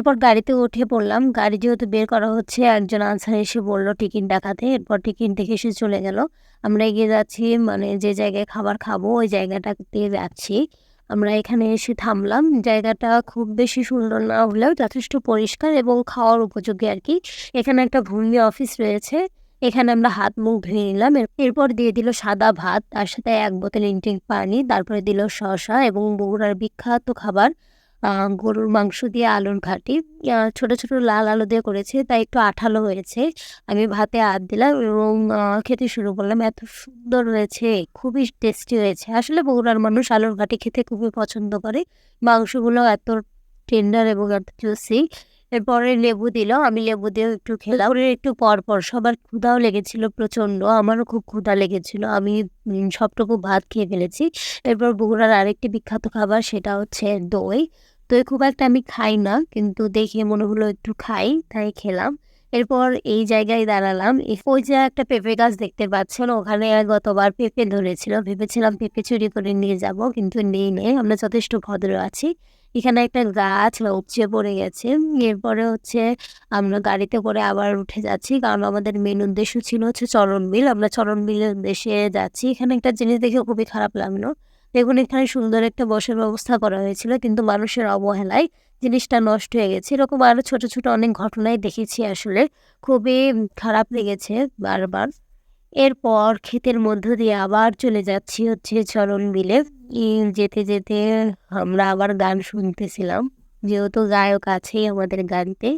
এরপর গাড়িতে উঠে পড়লাম। গাড়ি যেহেতু বের করা হচ্ছে, একজন আনসার এসে বলল টিকিট দেখাতে। এরপর টিকিট দেখে সে চলে গেল। আমরা এগিয়ে যাচ্ছি মানে যে জায়গায় খাবার খাব, ওই জায়গাটাতে যাচ্ছি। আমরা এখানে এসে থামলাম। জায়গাটা খুব বেশি সুন্দর না হলেও যথেষ্ট পরিষ্কার এবং খাওয়ার উপযোগী আর কি। এখানে একটা ভূমি অফিস রয়েছে। এখানে আমরা হাত মুখ ধুয়ে নিলাম। এরপর দিয়ে দিল সাদা ভাত, তার সাথে এক বোতল ইনটেক পানি, তারপরে দিল শসা এবং বগুড়ার বিখ্যাত খাবার। গরুর মাংস দিয়ে আলুর ঘাটি ছোট ছোট লাল আলু দিয়ে করেছে, তাই একটু আঠালো হয়েছে। আমি ভাতে হাত দিলাম এবং খেতে শুরু করলাম। এত সুন্দর হয়েছে, খুবই টেস্টি হয়েছে। আসলে বগুড়ার মানুষ আলুর ঘাটি খেতে খুবই পছন্দ করে। মাংসগুলো এত টেন্ডার এবং এত জুসি এরপরে লেবু দিল, আমি লেবু দিয়ে একটু খেলাম। একটু পর পর সবার ক্ষুধাও লেগেছিল প্রচণ্ড আমারও খুব ক্ষুধা লেগেছিল। আমি সবটুকু ভাত খেয়ে ফেলেছি। এরপর বগুড়ার আরেকটি বিখ্যাত খাবার, সেটা হচ্ছে দই। দই খুব একটা আমি খাই না, কিন্তু দেখে মনে হলো একটু খাই, তাই খেলাম। এরপর এই জায়গায় দাঁড়ালাম। ওই যে একটা পেঁপে গাছ দেখতে পাচ্ছেন, ওখানে গতবার পেঁপে ধরেছিল। ভেবেছিলাম পেঁপে চুরি করে নিয়ে যাব, কিন্তু নেই নেই। আমরা যথেষ্ট ভদ্র আছি। এখানে একটা গাছ উপচে পড়ে গেছে। এরপরে হচ্ছে আমরা গাড়িতে করে আবার উঠে যাচ্ছি। কারণ আমাদের মেন উদ্দেশ্য ছিল হচ্ছে চরণ মিল। আমরা চরণ বিলের উদ্দেশ্যে যাচ্ছি। এখানে একটা জিনিস দেখে খুবই খারাপ লাগল। দেখুন, এখানে সুন্দর একটা বসার ব্যবস্থা করা হয়েছিল, কিন্তু মানুষের অবহেলায় জিনিসটা নষ্ট হয়ে গেছে। এরকম আরও ছোট ছোট অনেক ঘটনাই দেখেছি আসলে। খুবই খারাপ লেগেছে বারবার। এরপর ক্ষেতের মধ্য দিয়ে আবার চলে যাচ্ছি হচ্ছে চরণ বিলে। যেতে যেতে আমরা আবার গান শুনতেছিলাম। যেহেতু গায়ক আছেই আমাদের গাড়িতে।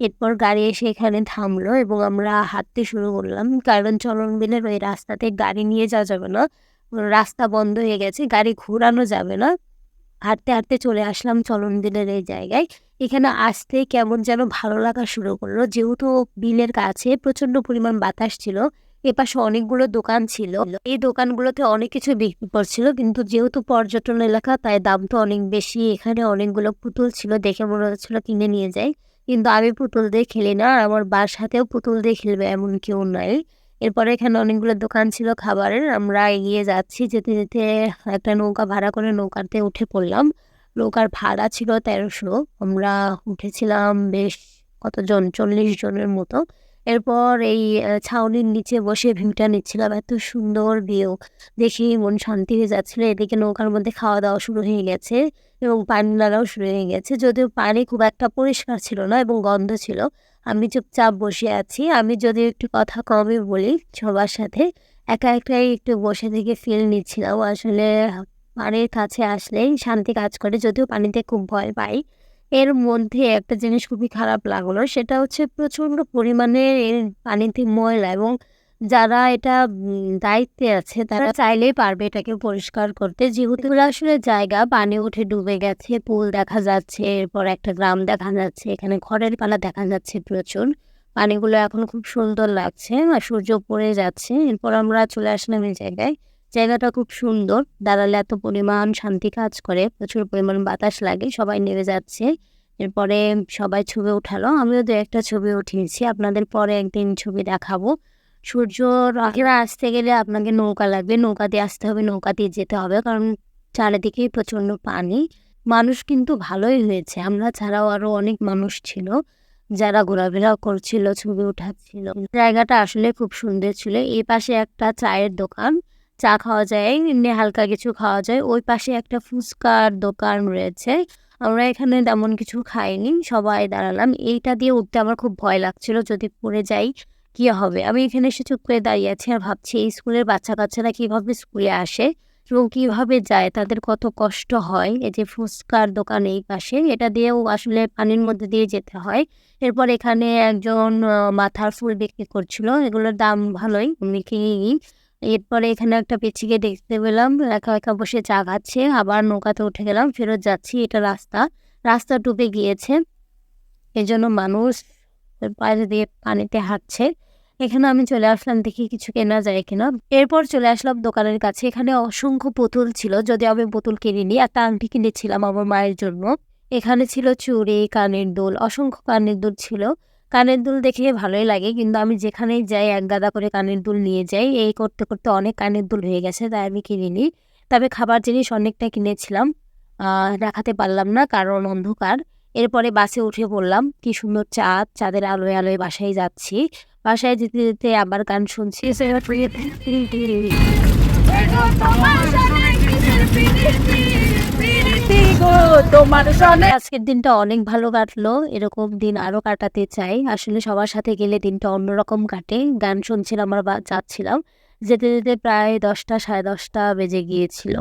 এরপর গাড়ি এসে এখানে থামলো এবং আমরা হাঁটতে শুরু করলাম। কারণ চলন বিলের ওই রাস্তাতে গাড়ি নিয়ে যাওয়া যাবে না। রাস্তা বন্ধ হয়ে গেছে, গাড়ি ঘোরানো যাবে না। হাঁটতে হাঁটতে চলে আসলাম চলন বিলের এই জায়গায়। এখানে আসতে কেমন যেন ভালো লাগা শুরু করল। যেহেতু বিলের কাছে প্রচণ্ড পরিমাণ বাতাস ছিল, এপাশে অনেকগুলো দোকান ছিল। এই দোকানগুলোতে অনেক কিছু বিক্রি করছিল, কিন্তু যেহেতু পর্যটন এলাকা, তাই দাম তো অনেক বেশি। এখানে অনেকগুলো পুতুল ছিল দেখে মনে হচ্ছিল কিনে নিয়ে যাই। কিন্তু আমি পুতুল দিয়ে খেলি না আমার বাসাতেও পুতুল দিয়ে খেলবে এমন কেউ নাই। এরপরে এখানে অনেকগুলো দোকান ছিল খাবারের। আমরা এগিয়ে যাচ্ছি, যেতে যেতে একটা নৌকা ভাড়া করে নৌকাতে উঠে পড়লাম। নৌকার ভাড়া ছিল তেরোশো। আমরা উঠেছিলাম বেশ কতজন? চল্লিশ জনের মতো। এরপর এই ছাউনির নিচে বসে ভিউটা নিচ্ছিলাম। এত সুন্দর ভিউ দেখি মন শান্তি হয়ে যাচ্ছিল। এদিকে নৌকার মধ্যে খাওয়া দাওয়া শুরু হয়ে গেছে এবং পানি নাড়াও শুরু হয়ে গেছে। যদিও পানি খুব একটা পরিষ্কার ছিল না এবং গন্ধ ছিল। আমি চুপচাপ বসে আছি। আমি যদি একটু কথা কমই বলি, সবার সাথে একা একাই একটু বসে থেকে ফিল নিচ্ছিলাম। আসলে পানির কাছে আসলেই শান্তি কাজ করে, যদিও পানিতে খুব ভয় পাই। এর মধ্যে একটা জিনিস খুবই খারাপ লাগল, সেটা হচ্ছে প্রচণ্ড পরিমাণে এর পানিতে ময়লা এবং যারা এটা দায়িত্বে আছে, তারা চাইলেই পারবে এটাকে পরিষ্কার করতে। যেহেতু আসলে জায়গা, পানি উঠে ডুবে গেছে, পুল দেখা যাচ্ছে, এরপর একটা গ্রাম দেখা যাচ্ছে, এখানে খড়ের পালা দেখা যাচ্ছে প্রচুর। পানিগুলো এখন খুব সুন্দর লাগছে আর সূর্য পড়ে যাচ্ছে, এরপর আমরা চলে আসলাম এই জায়গায়। জায়গাটা খুব সুন্দর দাঁড়ালে এত পরিমাণ শান্তি কাজ করে, প্রচুর পরিমাণ বাতাস লাগে, সবাই নেমে যাচ্ছে। এরপরে সবাই ছবি উঠালো, আমিও দু একটা ছবি উঠিয়েছি, আপনাদের পরে একদিন ছবি দেখাবো। সূর্য রাখেরা আসতে গেলে আপনাকে নৌকা লাগবে। নৌকাতে আসতে হবে নৌকা দিয়ে যেতে হবে। কারণ চারিদিকেই প্রচণ্ড পানি। মানুষ কিন্তু ভালোই হয়েছে। আমরা ছাড়াও আরও অনেক মানুষ ছিল, যারা ঘোরাফেরা করছিল, ছবি উঠাচ্ছিল। জায়গাটা আসলে খুব সুন্দর ছিল। এই পাশে একটা চায়ের দোকান। চা খাওয়া যায়, এমনি হালকা কিছু খাওয়া যায়। ওই পাশে একটা ফুচকার দোকান রয়েছে। আমরা এখানে তেমন কিছু খাইনি, সবাই দাঁড়ালাম। এইটা দিয়ে উঠতে আমার খুব ভয় লাগছিল। যদি পড়ে যাই কি হবে? আমি এখানে এসে চুপ করে দাঁড়িয়ে আছি আর ভাবছি এই স্কুলের বাচ্চা কাচ্চারা কীভাবে স্কুলে আসে এবং কীভাবে যায়? তাদের কত কষ্ট হয়? এই যে ফুচকার দোকান এই পাশে, এটা দিয়েও আসলে পানির মধ্যে দিয়ে যেতে হয়। এরপর এখানে একজন মাথার ফুল বিক্রি করছিল। এগুলোর দাম ভালোই, আমি কিনিনি এরপরে এখানে একটা পিচ্ছিকে দেখতে পেলাম, একা একা বসে চা খাচ্ছে। আবার নৌকাতে উঠে গেলাম, ফেরত যাচ্ছি। এটা রাস্তা রাস্তা ডুবে গিয়েছে। এই জন্য মানুষ বাইরে দিয়ে পানিতে হাঁটছে। এখানে আমি চলে আসলাম দেখি কিছু কেনা যায় কিনা। এরপর চলে আসলাম দোকানের কাছে। এখানে অসংখ্য পুতুল ছিল, যদি আমি পুতুল কিনিনি একটা আংটি কিনেছিলাম আমার মায়ের জন্য। এখানে ছিল চুড়ি, কানের দুল, অসংখ্য কানের দুল ছিল। কানের দুল দেখে ভালোই লাগে, কিন্তু আমি যেখানেই যাই এক গাদা করে কানের দুল নিয়ে যাই। এই করতে করতে অনেক কানের দুল হয়ে গেছে, তাই আমি কিনিনি। তবে খাবার জিনিস অনেকটা কিনেছিলাম। রাখাতে পারলাম না, কারণ অন্ধকার। এরপরে বাসে উঠে পড়লাম কি সুন্দর চাঁদ চাঁদের আলোয় আলোয় বাসায় যাচ্ছি। বাসায় যেতে যেতে আবার গান শুনছি। তোমার আজকের দিনটা অনেক ভালো কাটলো এরকম দিন আরও কাটাতে চাই। আসলে সবার সাথে গেলে দিনটা অন্যরকম কাটে। গান শুনছিলাম আমরা যাচ্ছিলাম। যেতে যেতে প্রায় দশটা সাড়ে দশটা বেজে গিয়েছিল।